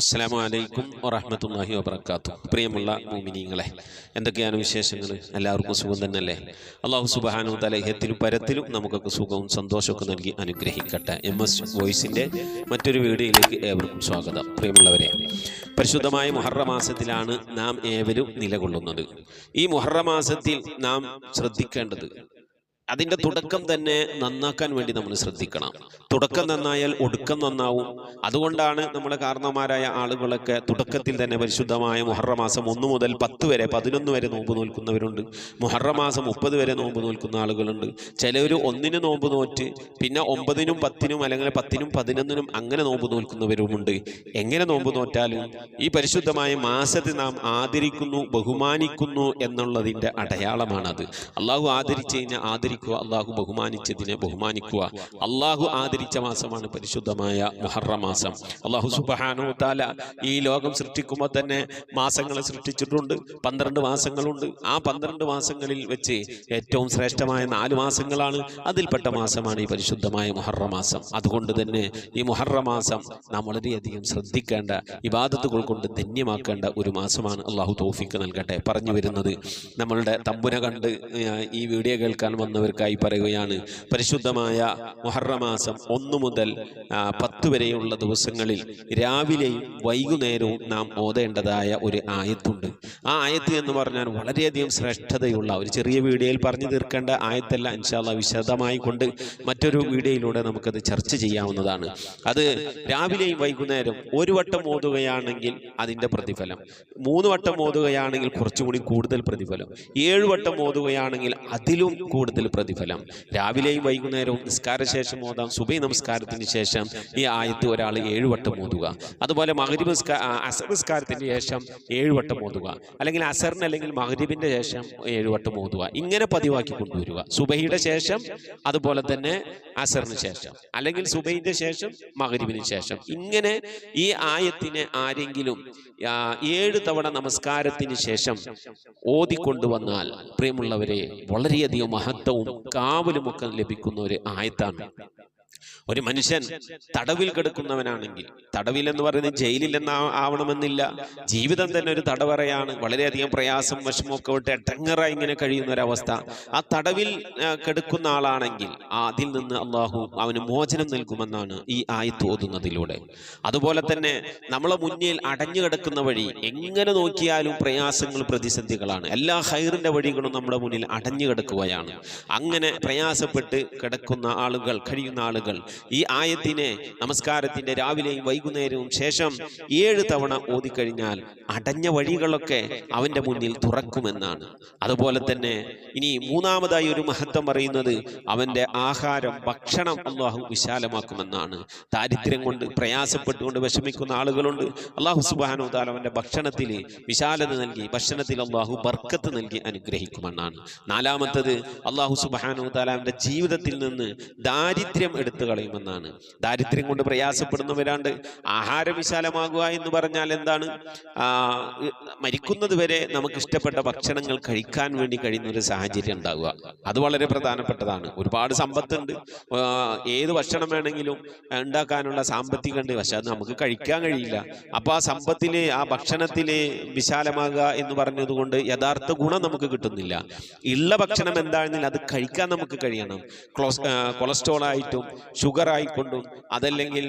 അസ്സാം വലൈക്കും വറഹമത്തല്ലാഹി വബർക്കാത്തു പ്രിയമുള്ള മോമിനിങ്ങളെ എന്തൊക്കെയാണ് വിശേഷങ്ങൾ? എല്ലാവർക്കും സുഖം തന്നെയല്ലേ? അള്ളാഹു സുബാനു തലഹ്യത്തിലും പരത്തിലും നമുക്കൊക്കെ സുഖവും സന്തോഷമൊക്കെ നൽകി അനുഗ്രഹിക്കട്ടെ. എം എസ് വോയിസിന്റെ മറ്റൊരു വീഡിയോയിലേക്ക് ഏവർക്കും സ്വാഗതം. പ്രിയമുള്ളവരെ പരിശുദ്ധമായ മുഹറമാസത്തിലാണ് നാം ഏവരും നിലകൊള്ളുന്നത്. ഈ മുഹറമാസത്തിൽ നാം ശ്രദ്ധിക്കേണ്ടത് അതിന്റെ തുടക്കം തന്നെ നന്നാക്കാൻ വേണ്ടി നമ്മൾ ശ്രദ്ധിക്കണം. തുടക്കം നന്നായാൽ ഒടുക്കം നന്നാവും. അതുകൊണ്ടാണ് നമ്മളെ കാരണന്മാരായ ആളുകളൊക്കെ തുടക്കത്തിൽ തന്നെ പരിശുദ്ധമായ മുഹറമാസം ഒന്ന് മുതൽ പത്ത് വരെ പതിനൊന്ന് വരെ നോമ്പ് നോൽക്കുന്നവരുണ്ട്. മുഹറമാസം മുപ്പത് വരെ നോമ്പ് നോൽക്കുന്ന ആളുകളുണ്ട്. ചിലവർ ഒന്നിന് നോമ്പ് നോറ്റ് പിന്നെ ഒമ്പതിനും പത്തിനും അല്ലെങ്കിൽ പത്തിനും പതിനൊന്നിനും അങ്ങനെ നോമ്പ് നോൽക്കുന്നവരുമുണ്ട്. എങ്ങനെ നോമ്പ് നോറ്റാലും ഈ പരിശുദ്ധമായ മാസത്തെ നാം ആദരിക്കുന്നു ബഹുമാനിക്കുന്നു എന്നുള്ളതിന്റെ അടയാളമാണത്. അള്ളാഹു ആദരിച്ചു കഴിഞ്ഞാൽ ആദരിക്കുക അള്ളാഹു ബഹുമാനിച്ചതിനെ ബഹുമാനിക്കുക. അള്ളാഹു ആദരിച്ച മാസമാണ് പരിശുദ്ധമായ മുഹറ മാസം. അള്ളാഹു സുബഹാനോ താല ഈ ലോകം സൃഷ്ടിക്കുമ്പോൾ തന്നെ മാസങ്ങളെ സൃഷ്ടിച്ചിട്ടുണ്ട്. പന്ത്രണ്ട് മാസങ്ങളുണ്ട്. ആ പന്ത്രണ്ട് മാസങ്ങളിൽ വെച്ച് ഏറ്റവും ശ്രേഷ്ഠമായ നാല് മാസങ്ങളാണ് അതിൽപ്പെട്ട മാസമാണ് ഈ പരിശുദ്ധമായ മുഹറ മാസം. അതുകൊണ്ട് തന്നെ ഈ മുഹറ മാസം നാം വളരെയധികം ശ്രദ്ധിക്കേണ്ട ഇബാദത്തുകൾ കൊണ്ട് ധന്യമാക്കേണ്ട ഒരു മാസമാണ് അള്ളാഹു തോഫിക്ക് നൽകട്ടെ. പറഞ്ഞു വരുന്നത് നമ്മളുടെ തമ്പുന കണ്ട് ഈ വീഡിയോ കേൾക്കാൻ വന്നവർക്കായി പറയുകയാണ്. പരിശുദ്ധമായ മുഹറമാസം ഒന്നു മുതൽ പത്ത് വരെയുള്ള ദിവസങ്ങളിൽ രാവിലെയും വൈകുന്നേരവും നാം ഓതേണ്ടതായ ഒരു ആയത്തുണ്ട്. ആ ആയത്ത് എന്ന് പറഞ്ഞാൽ വളരെയധികം ശ്രേഷ്ഠതയുള്ള ഒരു ചെറിയ വീഡിയോയിൽ പറഞ്ഞു തീർക്കേണ്ട ആയത്തല്ല. ഇൻഷാല്ല വിശദമായി കൊണ്ട് മറ്റൊരു വീഡിയോയിലൂടെ നമുക്കത് ചർച്ച ചെയ്യാവുന്നതാണ്. അത് രാവിലെയും വൈകുന്നേരം ഒരു വട്ടം ഓതുകയാണെങ്കിൽ അതിന്റെ പ്രതിഫലം. മൂന്ന് വട്ടം ഓതുകയാണെങ്കിൽ കുറച്ചുകൂടി കൂടുതൽ പ്രതിഫലം. ഏഴ് വട്ടം ഓതുകയാണെങ്കിൽ അതിലും കൂടുതൽ പ്രതിഫലം. രാവിലെയും വൈകുന്നേരവും നിസ്കാരശേഷം ഓതാം. സുബൈ നമസ്കാരത്തിന് ശേഷം ഈ ആയത്ത് ഒരാൾ ഏഴുവട്ടം ഓതുക. അതുപോലെ മഹരിബ് അസർ നിസ്കാരത്തിന് ശേഷം ഏഴുവട്ടം ഓതുക. അല്ലെങ്കിൽ അസറിന് അല്ലെങ്കിൽ മഹരിബിന്റെ ശേഷം ഏഴുവട്ടം ഓതുക. ഇങ്ങനെ പതിവാക്കി കൊണ്ടുവരിക. സുബൈയുടെ ശേഷം അതുപോലെ തന്നെ അസറിന് ശേഷം. അല്ലെങ്കിൽ സുബൈന്റെ ശേഷം മഹരിബിന് ശേഷം. ഇങ്ങനെ ഈ ആയത്തിനെ ആരെങ്കിലും ഏഴ് തവണ നമസ്കാരത്തിന് ശേഷം ഓതിക്കൊണ്ടുവന്നാൽ പ്രിയമുള്ളവരെ വളരെയധികം മഹത്വവും കാവലുമൊക്കെ ലഭിക്കുന്ന ഒരു ആയത്താണ്. ഒരു മനുഷ്യൻ തടവിൽ കിടക്കുന്നവനാണെങ്കിൽ തടവിൽ എന്ന് പറയുന്നത് ജയിലിൽ എന്ന ആവണമെന്നില്ല. ജീവിതം തന്നെ ഒരു തടവറയാണ്. വളരെയധികം പ്രയാസം വിഷമമൊക്കെ വിട്ട് എട്ടങ്ങറായി ഇങ്ങനെ കഴിയുന്ന ഒരവസ്ഥ. ആ തടവിൽ കിടക്കുന്ന ആളാണെങ്കിൽ അതിൽ നിന്ന് അള്ളാഹു അവന് മോചനം നൽകുമെന്നാണ് ഈ ആയത്ത് ഓതുന്നതിലൂടെ. അതുപോലെ തന്നെ നമ്മളെ മുന്നിൽ അടഞ്ഞു കിടക്കുന്ന വഴി എങ്ങനെ നോക്കിയാലും പ്രയാസങ്ങൾ പ്രതിസന്ധികളാണ്. എല്ലാ ഹൈറിന്റെ വഴികളും നമ്മുടെ മുന്നിൽ അടഞ്ഞു കിടക്കുകയാണ്. അങ്ങനെ പ്രയാസപ്പെട്ട് കിടക്കുന്ന ആളുകൾ കഴിയുന്ന ആളുകൾ ഈ ആയത്തിനെ നമസ്കാരത്തിന്റെ രാവിലെയും വൈകുന്നേരവും ശേഷം ഏഴ് തവണ ഓതിക്കഴിഞ്ഞാൽ അടഞ്ഞ വഴികളൊക്കെ അവന്റെ മുന്നിൽ തുറക്കുമെന്നാണ്. അതുപോലെ തന്നെ ഇനി മൂന്നാമതായി ഒരു മഹത്വം പറയുന്നത് അവന്റെ ആഹാരം ഭക്ഷണം അള്ളാഹു വിശാലമാക്കുമെന്നാണ്. ദാരിദ്ര്യം കൊണ്ട് പ്രയാസപ്പെട്ടുകൊണ്ട് വിഷമിക്കുന്ന ആളുകളുണ്ട്. അള്ളാഹു സുബാനു താല അവന്റെ ഭക്ഷണത്തിൽ വിശാലത നൽകി ഭക്ഷണത്തിൽ അള്ളാഹു ബർക്കത്ത് നൽകി അനുഗ്രഹിക്കുമെന്നാണ്. നാലാമത്തത് അള്ളാഹു സുബാനു താല ജീവിതത്തിൽ നിന്ന് ദാരിദ്ര്യം എടുത്തു കളയുമെന്നാണ്. ദാരിദ്ര്യം കൊണ്ട് പ്രയാസപ്പെടുന്നവരാണ്ട് ആഹാര വിശാലമാകുക എന്ന് പറഞ്ഞാൽ എന്താണ്? മരിക്കുന്നത് വരെ നമുക്ക് ഇഷ്ടപ്പെട്ട ഭക്ഷണങ്ങൾ കഴിക്കാൻ വേണ്ടി കഴിയുന്ന ഒരു സാഹചര്യം ഉണ്ടാവുക. അത് വളരെ പ്രധാനപ്പെട്ടതാണ്. ഒരുപാട് സമ്പത്തുണ്ട്. ഏത് ഭക്ഷണം വേണമെങ്കിലും ഉണ്ടാക്കാനുള്ള സാമ്പത്തികം ഉണ്ട് പക്ഷെ അത് നമുക്ക് കഴിക്കാൻ കഴിയില്ല. അപ്പൊ ആ സമ്പത്തിൽ ആ ഭക്ഷണത്തിൽ വിശാലമാകുക എന്ന് പറഞ്ഞതുകൊണ്ട് യഥാർത്ഥ ഗുണം നമുക്ക് കിട്ടുന്നില്ല. ഉള്ള ഭക്ഷണം എന്താണെന്നില്ല അത് കഴിക്കാൻ നമുക്ക് കഴിയണം. കൊളസ്ട്രോൾ ആയിട്ടും ഷുഗർ ആയിക്കൊണ്ടും അതല്ലെങ്കിൽ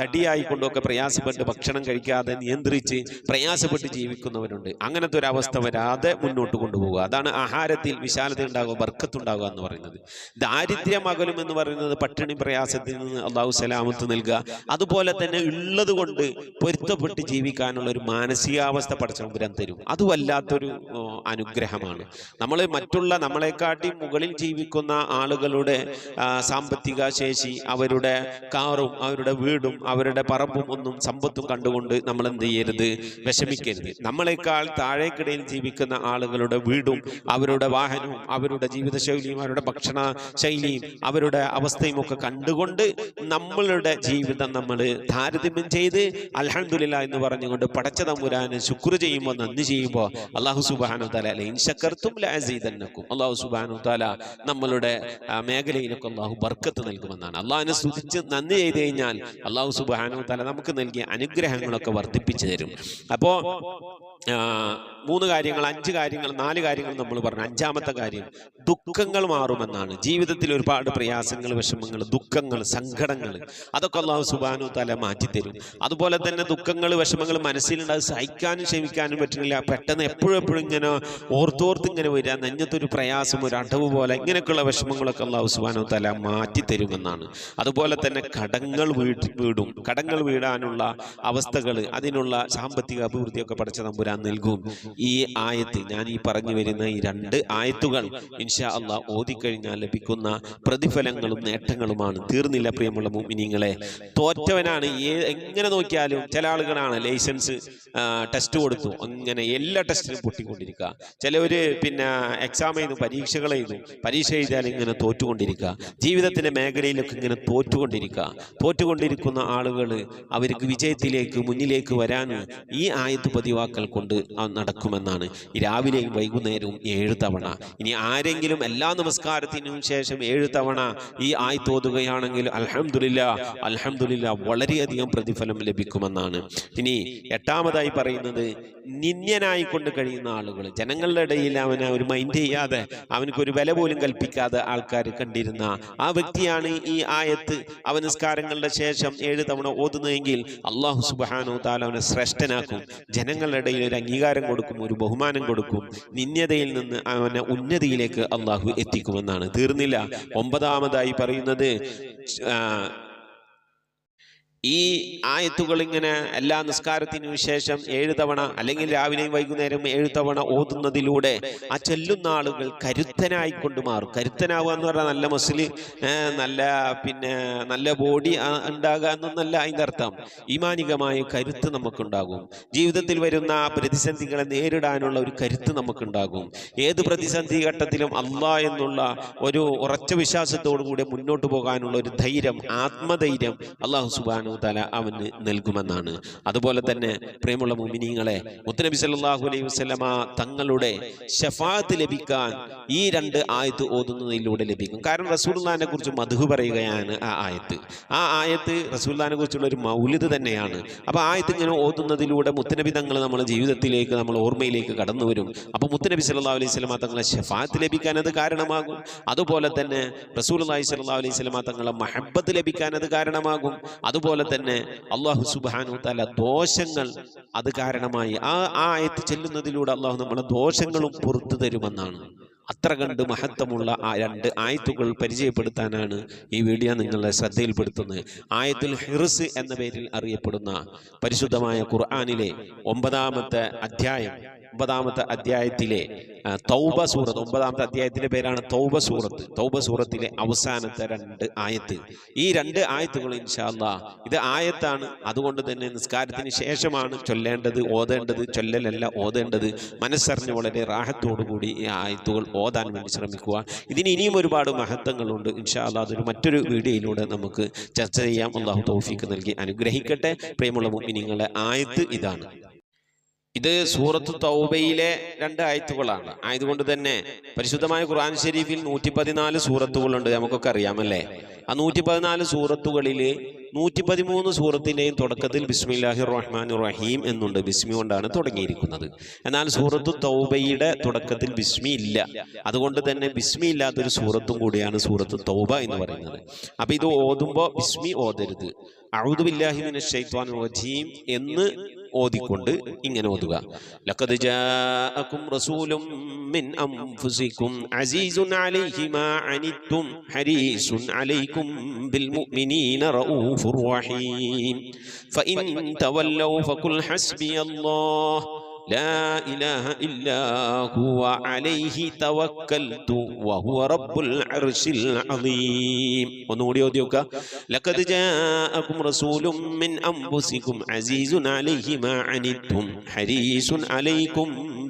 തടിയായിക്കൊണ്ടും ഒക്കെ പ്രയാസപ്പെട്ട് ഭക്ഷണം കഴിക്കാതെ നിയന്ത്രിച്ച് പ്രയാസപ്പെട്ട് ജീവിക്കുന്നവരുണ്ട്. അങ്ങനത്തെ ഒരു അവസ്ഥ വരാതെ മുന്നോട്ട് കൊണ്ടുപോകുക അതാണ് ആഹാരത്തിൽ വിശാലത ഉണ്ടാകുക ബർക്കത്തുണ്ടാകുക എന്ന് പറയുന്നത്. ദാരിദ്ര്യം അകലും എന്ന് പറയുന്നത് പട്ടിണി പ്രയാസത്തിൽ നിന്ന് അള്ളാഹു സലാമത്ത് നൽകുക. അതുപോലെ തന്നെ ഉള്ളത് കൊണ്ട് പൊരുത്തപ്പെട്ട് ജീവിക്കാനുള്ള ഒരു മാനസികാവസ്ഥ പടച്ചമ്പുരാൻ തരും. അത് വല്ലാത്തൊരു അനുഗ്രഹമാണ്. നമ്മൾ മറ്റുള്ള നമ്മളെക്കാട്ടി മുകളിൽ ജീവിക്കുന്ന ആളുകളുടെ സാമ്പത്തിക ശേഷി അവരുടെ കാറും അവരുടെ വീടും അവരുടെ പറമ്പും ഒന്നും സമ്പത്തും കണ്ടുകൊണ്ട് നമ്മൾ എന്ത് ചെയ്യരുത്? വിഷമിക്കരുത്. നമ്മളെക്കാൾ താഴേക്കിടയിൽ ജീവിക്കുന്ന ആളുകളുടെ വീടും അവരുടെ വാഹനവും അവരുടെ ജീവിതശൈലിയും അവരുടെ ഭക്ഷണ ശൈലിയും അവരുടെ അവസ്ഥയും ഒക്കെ കണ്ടുകൊണ്ട് നമ്മളുടെ ജീവിതം നമ്മൾ താരതമ്യം ചെയ്ത് അലഹദില്ല എന്ന് പറഞ്ഞുകൊണ്ട് പടച്ച തമ്പുരാന് ശുക്ർ ചെയ്യുമ്പോൾ നന്ദി ചെയ്യുമ്പോൾ അള്ളാഹു സുബാനു താല അല്ലെ ഇൻഷക്കർത്തും അള്ളാഹു സുബാനു താല നമ്മളുടെ മേഖലയിലൊക്കെ അള്ളാഹു ബർക്കത്ത് നൽകുമെന്ന് നൽകുമെന്നാണ് അള്ളാഹിനെ സ്തുതിച്ച് നന്ദി ചെയ്ത് കഴിഞ്ഞാൽ അള്ളാഹു സുബാനു തല നമുക്ക് നൽകിയ അനുഗ്രഹങ്ങളൊക്കെ വർദ്ധിപ്പിച്ചു തരും. അപ്പോ മൂന്ന് കാര്യങ്ങൾ അഞ്ച് കാര്യങ്ങൾ നാല് കാര്യങ്ങൾ നമ്മൾ പറഞ്ഞു. അഞ്ചാമത്തെ കാര്യം ദുഃഖങ്ങൾ മാറുമെന്നാണ്. ജീവിതത്തിൽ ഒരുപാട് പ്രയാസങ്ങൾ വിഷമങ്ങൾ ദുഃഖങ്ങൾ സങ്കടങ്ങൾ അതൊക്കെ അള്ളാഹു സുബാനു തല മാറ്റിത്തരും അതുപോലെ തന്നെ ദുഃഖങ്ങൾ വിഷമങ്ങൾ മനസ്സിലുണ്ട്. അത് സഹിക്കാനും ക്ഷമിക്കാനും പറ്റുന്നില്ല. പെട്ടെന്ന് എപ്പോഴും എപ്പോഴും ഇങ്ങനെ ഓർത്തോർത്ത് ഇങ്ങനെ വരിക നെഞ്ഞത്തൊരു പ്രയാസം ഒരു അടവ് പോലെ ഇങ്ങനെയൊക്കെയുള്ള വിഷമങ്ങളൊക്കെ അള്ളാഹു സുബാനു തല മാറ്റിത്തരുമെന്നാണ് അതുപോലെ തന്നെ കടങ്ങൾ വീടും. കടങ്ങൾ വീടാനുള്ള അവസ്ഥകൾ അതിനുള്ള സാമ്പത്തിക അഭിവൃദ്ധിയൊക്കെ പഠിച്ച തമ്പുരാൻ നൽകും. ഈ ആയത്ത് ഞാൻ ഈ പറഞ്ഞു വരുന്ന ഈ രണ്ട് ആയത്തുകൾ ഇൻഷാ അള്ളാഹ് ഓതിക്കഴിഞ്ഞാൽ ലഭിക്കുന്ന പ്രതിഫലങ്ങളും നേട്ടങ്ങളുമാണ്. തീർന്നില്ല പ്രിയമുള്ള മുമിനിങ്ങളെ തോറ്റവനാണ്. എങ്ങനെ നോക്കിയാലും ചില ആളുകളാണ് ലൈസൻസ് ടെസ്റ്റ് കൊടുത്തു. അങ്ങനെ എല്ലാ ടെസ്റ്റിലും പൊട്ടിക്കൊണ്ടിരിക്കുക. ചിലവര് പിന്നെ എക്സാം എഴുതും പരീക്ഷകൾ എഴുതും. പരീക്ഷ എഴുതിയാൽ ഇങ്ങനെ തോറ്റുകൊണ്ടിരിക്കുക. ജീവിതത്തിന്റെ മേഖലയിലൊക്കെ ഇങ്ങനെ തോറ്റുകൊണ്ടിരിക്കുക തോറ്റുകൊണ്ടിരിക്കുന്ന ആളുകൾ അവർക്ക് വിജയത്തിലേക്ക് മുന്നിലേക്ക് വരാൻ ഈ ആയത്ത് പതിവാക്കൽ കൊണ്ട് നടക്കുമെന്നാണ്. രാവിലെയും വൈകുന്നേരവും ഏഴ് തവണ. ഇനി ആരെങ്കിലും എല്ലാ നമസ്കാരത്തിനും ശേഷം ഏഴ് തവണ ഈ ആയി തോതുകയാണെങ്കിൽ അലഹമുല്ല അലഹമുല്ല വളരെയധികം പ്രതിഫലം ലഭിക്കുമെന്നാണ്. ഇനി എട്ടാമതായി പറയുന്നത് നിന്യനായി കൊണ്ട് കഴിയുന്ന ആളുകൾ. ജനങ്ങളുടെ ഇടയിൽ അവനെ ഒരു മൈൻഡ് ചെയ്യാതെ അവനക്കൊരു വില പോലും കൽപ്പിക്കാതെ ആൾക്കാർ കണ്ടിരുന്ന ആ വ്യക്തിയാണ് ഈ ആയത്ത് അവ നിസ്കാരങ്ങളുടെ ശേഷം ഏഴ് തവണ ഓതുന്നതെങ്കിൽ അള്ളാഹു സുബാനോ താല അവനെ ശ്രേഷ്ഠനാക്കും. ജനങ്ങളുടെ ഇടയിൽ ഒരു അംഗീകാരം കൊടുക്കും ഒരു ബഹുമാനം കൊടുക്കും. നിന്യതയിൽ നിന്ന് അവനെ ഉന്നതിയിലേക്ക് അള്ളാഹു എത്തിക്കുമെന്നാണ്. തീർന്നില്ല. ഒമ്പതാമതായി പറയുന്നത് ഈ ആയത്തുകൾ ഇങ്ങനെ എല്ലാ നിസ്കാരത്തിനു ശേഷം ഏഴ് തവണ അല്ലെങ്കിൽ രാവിലെയും വൈകുന്നേരം ഏഴ് തവണ ഓതുന്നതിലൂടെ ആ ചെല്ലുന്ന ആളുകൾ കരുത്തനായി കൊണ്ട് മാറും. കരുത്തനാവുക എന്ന് പറഞ്ഞാൽ നല്ല മസിൽ നല്ല പിന്നെ നല്ല ബോഡി ഉണ്ടാകുക എന്നൊന്നല്ല അതിന്റെ അർത്ഥം. ഈമാനികമായ കരുത്ത് നമുക്കുണ്ടാകും. ജീവിതത്തിൽ വരുന്ന പ്രതിസന്ധികളെ നേരിടാനുള്ള ഒരു കരുത്ത് നമുക്കുണ്ടാകും. ഏത് പ്രതിസന്ധി ഘട്ടത്തിലും അല്ല എന്നുള്ള ഒരു ഉറച്ച വിശ്വാസത്തോടു കൂടി മുന്നോട്ട് പോകാനുള്ള ഒരു ധൈര്യം ആത്മധൈര്യം അള്ളാഹു സുബാനു തല അവന് നൽകുമെന്നാണ്. അതുപോലെ തന്നെ പ്രിയമുള്ള മുമിനിങ്ങളെ മുത്തനബി സല്ലാഹു അലൈഹി വസ്ലമ തങ്ങളുടെ ഷഫാത്ത് ലഭിക്കാൻ ഈ രണ്ട് ആയത്ത് ഓതുന്നതിലൂടെ ലഭിക്കും. കാരണം റസൂൽദാനെ കുറിച്ച് മധു പറയുകയാണ് ആ ആയത്ത്. ആ ആയത്ത് റസൂൽദാനെ കുറിച്ചുള്ള ഒരു മൗലിദ് തന്നെയാണ്. അപ്പൊ ആയത്ത് ഇങ്ങനെ ഓതുന്നതിലൂടെ മുത്തനബി തങ്ങൾ നമ്മുടെ ജീവിതത്തിലേക്ക് നമ്മൾ ഓർമ്മയിലേക്ക് കടന്നു വരും. അപ്പൊ മുത്തനബി സല്ലാ അലൈഹി വസല്ലമ തങ്ങളെ ഷഫാത്ത് ലഭിക്കാൻ അത് കാരണമാകും. അതുപോലെ തന്നെ റസൂൽ അലൈഹി സല്ലല്ലാഹു അലൈഹി വസല്ലമ തങ്ങളെ മഹബത്ത് ലഭിക്കാൻ അത് കാരണമാകും. അതുപോലെ തന്നെ അള്ളാഹു സുബാനു തല ദോഷങ്ങൾ അത് കാരണമായി. ആ ആ ആയത്ത് ചെല്ലുന്നതിലൂടെ അള്ളാഹു നമ്മളെ ദോഷങ്ങളും പുറത്തു തരുമെന്നാണ്. അത്ര കണ്ട് മഹത്വമുള്ള ആ രണ്ട് ആയത്തുകൾ പരിചയപ്പെടുത്താനാണ് ഈ വീഡിയോ നിങ്ങളെ ശ്രദ്ധയിൽപ്പെടുത്തുന്നത്. ആയത്തുൽ ഹിർസ് എന്ന പേരിൽ അറിയപ്പെടുന്ന പരിശുദ്ധമായ ഖുർആാനിലെ ഒമ്പതാമത്തെ അധ്യായം. ഒമ്പതാമത്തെ അധ്യായത്തിലെ തൗബ സൂറത്ത് ഒമ്പതാമത്തെ അധ്യായത്തിന്റെ പേരാണ് തൗബ സൂറത്ത്. തൗബ സൂറത്തിലെ അവസാനത്തെ രണ്ട് ആയത്ത്. ഈ രണ്ട് ആയത്തുകൾ ഇൻഷാല്ല ഇത് ആയത്താണ്. അതുകൊണ്ട് തന്നെ നിസ്കാരത്തിന് ശേഷമാണ് ചൊല്ലേണ്ടത് ഓതേണ്ടത് ചൊല്ലലല്ല ഓതേണ്ടത്. മനസ്സറിഞ്ഞ് വളരെ റാഹത്തോടുകൂടി ഈ ആയത്തുകൾ ഓതാൻ വേണ്ടി ശ്രമിക്കുക. ഇതിന് ഇനിയും ഒരുപാട് മഹത്വങ്ങളുണ്ട്. ഇൻഷാല്ല അതൊരു മറ്റൊരു വീഡിയോയിലൂടെ നമുക്ക് ചർച്ച ചെയ്യാം. അള്ളാഹു തൗഫീക്ക് നൽകി അനുഗ്രഹിക്കട്ടെ. പ്രിയമുള്ള മുഅ്മിനീങ്ങളെ ആയത്ത് ഇതാണ്. ഇത് സൂറത്ത് തൗബയിലെ രണ്ട് ആയത്തുകളാണ്. ആയതുകൊണ്ട് തന്നെ പരിശുദ്ധമായ ഖുർആൻ ഷെരീഫിൽ നൂറ്റി പതിനാല് സൂറത്തുകളുണ്ട് നമുക്കൊക്കെ അറിയാമല്ലേ? ആ നൂറ്റി പതിനാല് സൂറത്തുകളിൽ നൂറ്റി പതിമൂന്ന് സൂറത്തിന്റെയും തുടക്കത്തിൽ ബിസ്മില്ലാഹി റഹ്മാൻ റഹീം എന്നുണ്ട്. ബിസ്മി കൊണ്ടാണ് തുടങ്ങിയിരിക്കുന്നത്. എന്നാൽ സൂറത്ത് തൗബയുടെ തുടക്കത്തിൽ ബിസ്മി ഇല്ല. അതുകൊണ്ട് തന്നെ ബിസ്മി ഇല്ലാത്തൊരു സൂറത്തും കൂടിയാണ് സൂറത്ത് തൗബ എന്ന് പറയുന്നത്. അപ്പോൾ ഇത് ഓതുമ്പോൾ ബിസ്മി ഓതരുത്. അഊദുബില്ലാഹി ഷെയ്ത്വാൻ റജീം എന്ന് ഓതിക്കൊണ്ട് ഇങ്ങനെ ഓതുക. ലഖദ് ജാഅകും റസൂലും മിൻ അൻഫുസികും അസീസുൻ അലൈഹി മാ അനിത്തും ഹരീസുൻ അലൈക്കും ബിൽ മുഅ്മിനീന റഊഫുർ റഹീം. ഫഇൻ തവല്ലൗ ഫഖുൽ ഹസ്ബിയല്ലാഹ് لا إله إلا هو عليه توكلت وهو رب العرش العظيم. ونوري وديوكا لقد جاءكم رسول من أنفسكم عزيز عليه ما عنتم حريص عليكم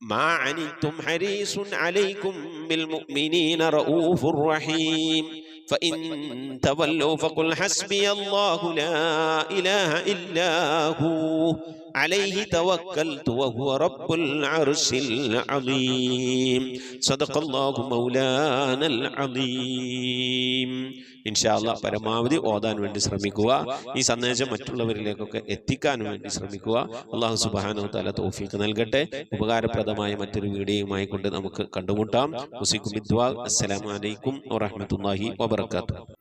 ما عنتم حريص عليكم بالمؤمنين رؤوف رحيم. فإن تولوا فقل حسبي الله لا إله إلا هو. عليه توكلت وهو رب العرش العظيم. صدق الله مولانا العظيم. ഇൻഷാല്ല പരമാവധി ഓതാൻ വേണ്ടി ശ്രമിക്കുക. ഈ സന്ദേശം മറ്റുള്ളവരിലേക്കൊക്കെ എത്തിക്കാൻ വേണ്ടി ശ്രമിക്കുക. അള്ളാഹു സുബാനു തല തോഫീക്ക് നൽകട്ടെ. ഉപകാരപ്രദമായ മറ്റൊരു വീഡിയോയുമായി കൊണ്ട് നമുക്ക് കണ്ടുമുട്ടാം. മുസിക്കും അസ്സലാമലൈക്കും വറഹമത്തല്ലാഹി വബർക്കാത്തു